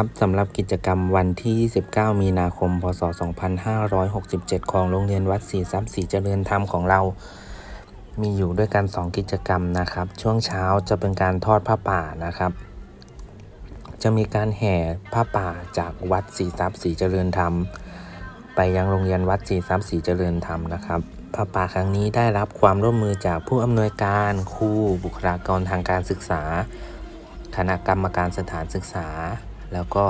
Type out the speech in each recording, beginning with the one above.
ครับสำหรับกิจกรรมวันที่ 29 มีนาคม พศ 2567 ของโรงเรียนวัดศรีทรัพย์ศรีเจริญธรรมของเรา มีอยู่ด้วยกัน 2 กิจกรรมนะครับ ช่วงเช้าจะเป็นการทอดผ้าป่านะครับ จะมีการแห่ผ้าป่าจากวัดศรีทรัพย์ศรีเจริญธรรม ไปยังโรงเรียนวัดศรีทรัพย์ศรีเจริญธรรมนะครับผ้าป่าครั้งนี้ได้รับความร่วมมือจากผู้อำนวยการครูบุคลากรทางการศึกษาคณะกรรมการสถานศึกษา แล้วก็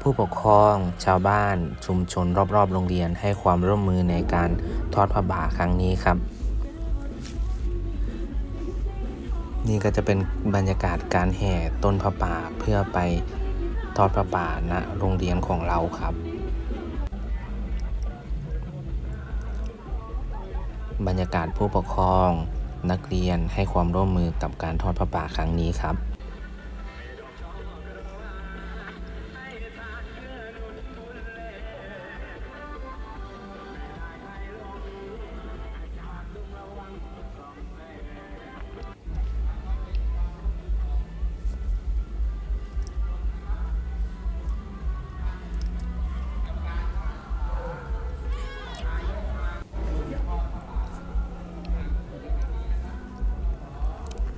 ผู้ปกครองชาวบ้านชุมชนรอบๆ โรงเรียนให้ความร่วมมือในการทอดผ้าป่าครั้งนี้ครับ นี่ก็จะเป็นบรรยากาศการแห่ต้นผ้าป่าเพื่อไปทอดผ้าป่าณโรงเรียนของเราครับ บรรยากาศผู้ปกครองนักเรียนให้ความร่วมมือกับการทอดผ้าป่าครั้งนี้ครับ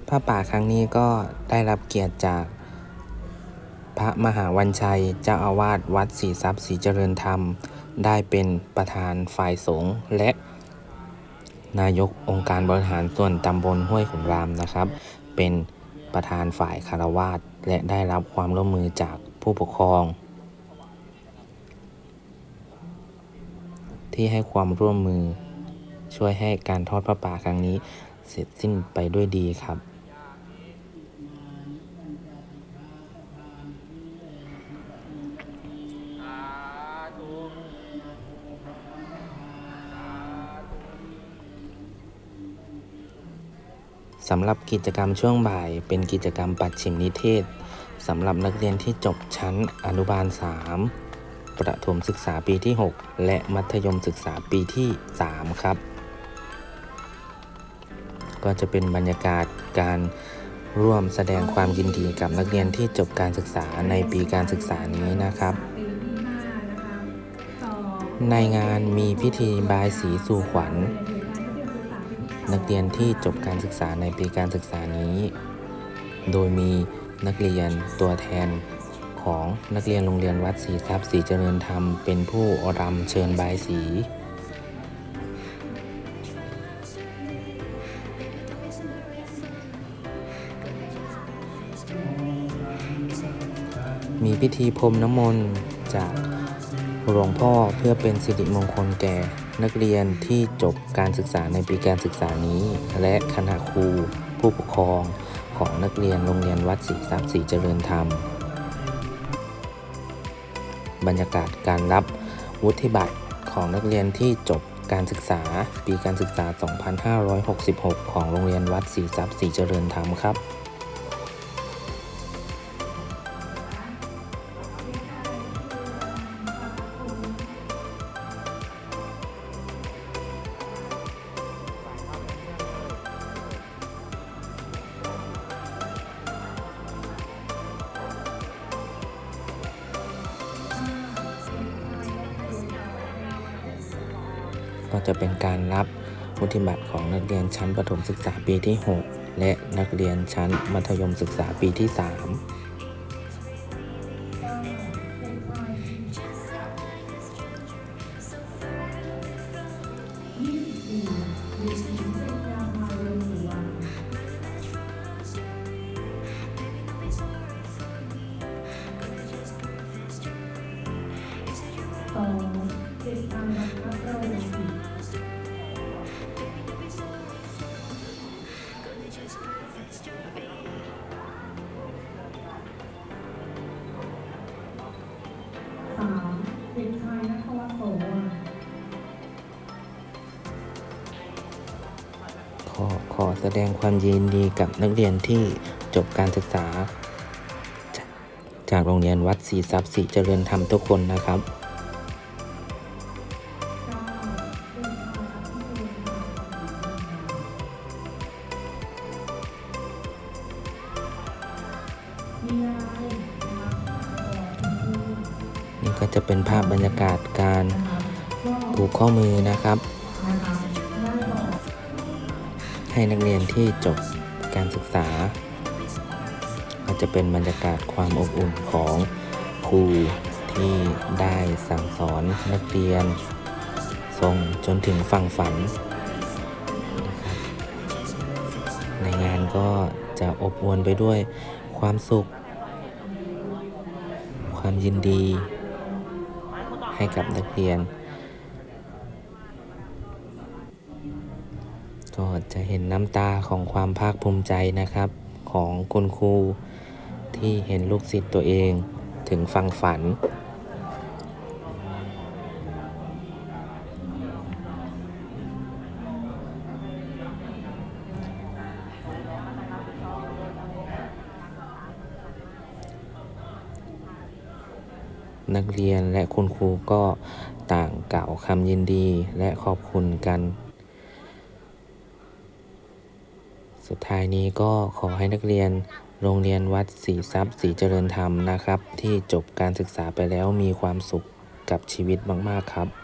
ผ้าป่าครั้งนี้ก็ได้รับเกียรติจาก พระมหาวันชัย เจ้าอาวาสวัดศรีทรัพย์ศรีเจริญธรรม ได้เป็นประธานฝ่ายสงฆ์และ นายกองค์การบริหารส่วนตำบลห้วยขุนรามนะครับ เป็นประธานฝ่ายคารวาสและได้รับความร่วมมือจากผู้ปกครอง ที่ให้ความร่วมมือช่วยให้การทอดพระป่าครั้งนี้เสร็จสิ้นไปด้วยดีครับ สำหรับกิจกรรมช่วงบ่าย เป็นกิจกรรมปัดฉิมนิเทศสำหรับนักเรียนที่จบชั้นอนุบาล 3 ประถมศึกษาปีที่ 6 และมัธยมศึกษาปีที่ 3 ครับ ก็จะเป็นบรรยากาศการร่วมแสดงความยินดีกับนักเรียนที่จบการศึกษาในปีการศึกษานี้นะครับปีที่ห้านะคะต่อในงานมีพิธีบายสีสู่ขวัญ นักเรียนที่จบการศึกษาในปีการศึกษานี้ โดยมีนักเรียนตัวแทนของนักเรียนโรงเรียนวัดศรีทรัพย์ศรีเจริญธรรมเป็นผู้อรำเชิญบายสีมีพิธีพรมน้ำมนต์จาก หลวงพ่อเพื่อเป็นสิริมงคลแก่ นักเรียนที่จบการศึกษาในปีการศึกษานี้ และคณะครู ผู้ปกครองของนักเรียนโรงเรียนวัดศรีทรัพย์ศรีเจริญธรรม บรรยากาศการรับวุฒิบัตรของนักเรียนที่จบการศึกษาปีการศึกษา 2566 ของโรงเรียนวัดศรีทรัพย์ศรีเจริญธรรมครับ ก็จะเป็นการรับวุฒิบัตรของนักเรียนชั้นประถมศึกษาปีที่ 6 และนักเรียนชั้นมัธยมศึกษาปีที่3ต่ แสดงความยินดีกับนักเรียนที่จบการศึกษาจากจากโรงเรียนวัดศรีทรัพย์ศรีเจริญธรรมทุกคนนะครับเก้าเด็จะเป็นภาพบรรยากาศการผูกข้อมือนะครับ ให้นักเรียนที่จบการศึกษา ก็จะเป็นบรรยากาศความอบอุ่นของครูที่ได้สั่งสอนนักเรียนส่งจนถึงฝั่งฝันนะครับในงานก็จะอบอวลไปด้วยความสุข ความยินดี ให้กับนักเรียน ก็จะเห็นน้ำตาของความภาคภูมิใจนะครับ ของคุณครูที่เห็นลูกศิษย์ตัวเองถึงฟังฝัน นักเรียนและคุณครูก็ต่างกล่าวคำยินดีและขอบคุณกัน สุดท้ายนี้ก็ขอให้นักเรียนโรงเรียนวัดศรีทรัพย์ศรีเจริญธรรมนะครับ ที่จบการศึกษาไปแล้วมีความสุขกับชีวิตมาก ๆ ครับ